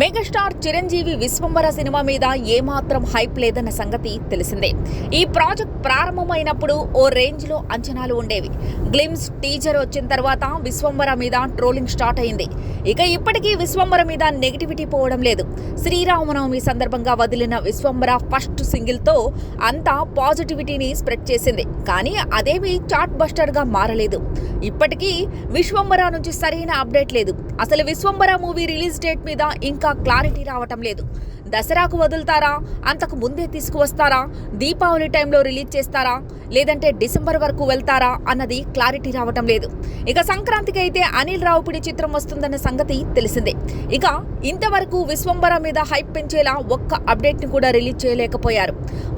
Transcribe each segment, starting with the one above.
Megastar Chiranjeevi Vishwambhara cinema మీద ఏమాత్రం hype లేదన్న సంగతి తెలిసిందే. ఈ ప్రాజెక్ట్ ప్రారంభమైనప్పుడు ఓ రేంజ్లో అంచనాలు ఉండేవి. గ్లిమ్స్ టీజర్ వచ్చిన తర్వాత విశ్వంబర మీద ట్రోలింగ్ స్టార్ట్ అయింది. ఇక ఇప్పటికీ విశ్వంబర మీద నెగిటివిటీ పోవడం లేదు. శ్రీరామనవమి సందర్భంగా వదిలిన విశ్వంబర ఫస్ట్ సింగిల్తో అంతా పాజిటివిటీని స్ప్రెడ్ చేసింది. కానీ అదేమీ చాట్ బస్టర్గా మారలేదు. ఇప్పటికీ విశ్వంబర నుంచి సరైన అప్డేట్ లేదు. అసలు విశ్వంబర మూవీ రిలీజ్ డేట్ మీద ఇంకా క్లారిటీ రావటం లేదు. దసరాకు వదులుతారా? అంతకు ముందే తీసుకువస్తారా? దీపావళి టైంలో రిలీజ్ చేస్తారా? లేదంటే డిసెంబర్ వరకు వెళ్తారా అన్నది క్లారిటీ రావటం లేదు. ఇక సంక్రాంతికి అయితే అనిల్ రావుపిడి చిత్రం వస్తుందన్న సంగతి తెలిసిందే. ఇక ఇంతవరకు విశ్వంబర మీద హైప్ పెంచేలా ఒక్క అప్డేట్ని కూడా రిలీజ్ చేయలేకపోయారు.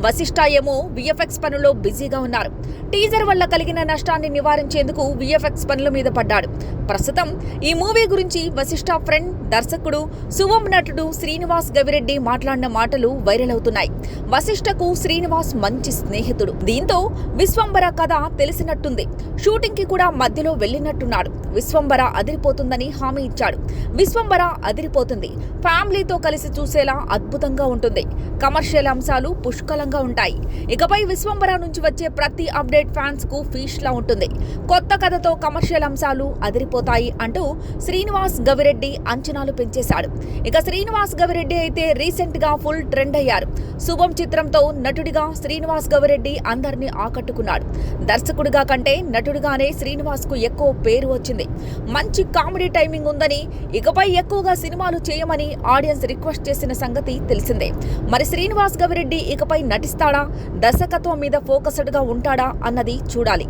వశిష్ట ఏమో విఎఫ్ఎక్స్ పనుల్లో బిజీగా ఉన్నారు. టీజర్ వల్ల కలిగిన నష్టాన్ని నివారించేందుకు విఎఫ్ఎక్స్ పనుల మీద పడ్డాడు. ప్రస్తుతం ఈ మూవీ గురించి వశిష్ట ఫ్రెండ్ దర్శకుడు శుభం నటుడు శ్రీనివాస్ గవిరెడ్డి మాట్లాడిన మాటలు వైరల్ అవుతున్నాయి. వశిష్టకు శ్రీనివాస్ మంచి స్నేహితుడు. దీంతో విశ్వంబర కథ తెలిసినట్టుంది. షూటింగ్కి కూడా మధ్యలో వెళ్ళినట్టున్నాడు. విశ్వంబర అదిరిపోతుందని హామీ ఇచ్చాడు. విశ్వంబర అదిరిపోతుంది. ఫ్యామిలీతో కలిసి చూసేలా అద్భుతంగా ఉంటుంది. కమర్షియల్ అంశాలు పుష్కలంగా ఉంటాయి. ఇకపై విశ్వంబర నుంచి వచ్చే ప్రతి అప్డేట్ ఫ్యాన్స్కు ఫీష్ లా ఉంటుంది. కొత్త కథతో కమర్షియల్ అంశాలు అదిరిపోతాయి అంటూ శ్రీనివాస్ గవిరెడ్డి అంచనాలు పెంచేశాడు. ఇక శ్రీనివాస్ గవిరెడ్డి అయితే రీసెంట్గా ఫుల్ ట్రెండ్ అయ్యారు. శుభం చిత్రంతో నటుడిగా శ్రీనివాస్ గవిరెడ్డి అందరినీ ఆకట్టుకున్నాడు. దర్శకుడిగా కంటే నటుడిగానే శ్రీనివాస్కు ఎక్కువ పేరు వచ్చింది. మంచి కామెడీ టైమింగ్ ఉందని ఇకపై ఎక్కువగా సినిమాలు చేయమని ఆడియన్స్ రిక్వెస్ట్ చేసిన సంగతి తెలిసిందే. మరి శ్రీనివాస్ గవిరెడ్డి ఇకపై నటిస్తాడా? దర్శకత్వం మీద ఫోకస్డ్గా ఉంటాడా? అన్నది చూడాలి.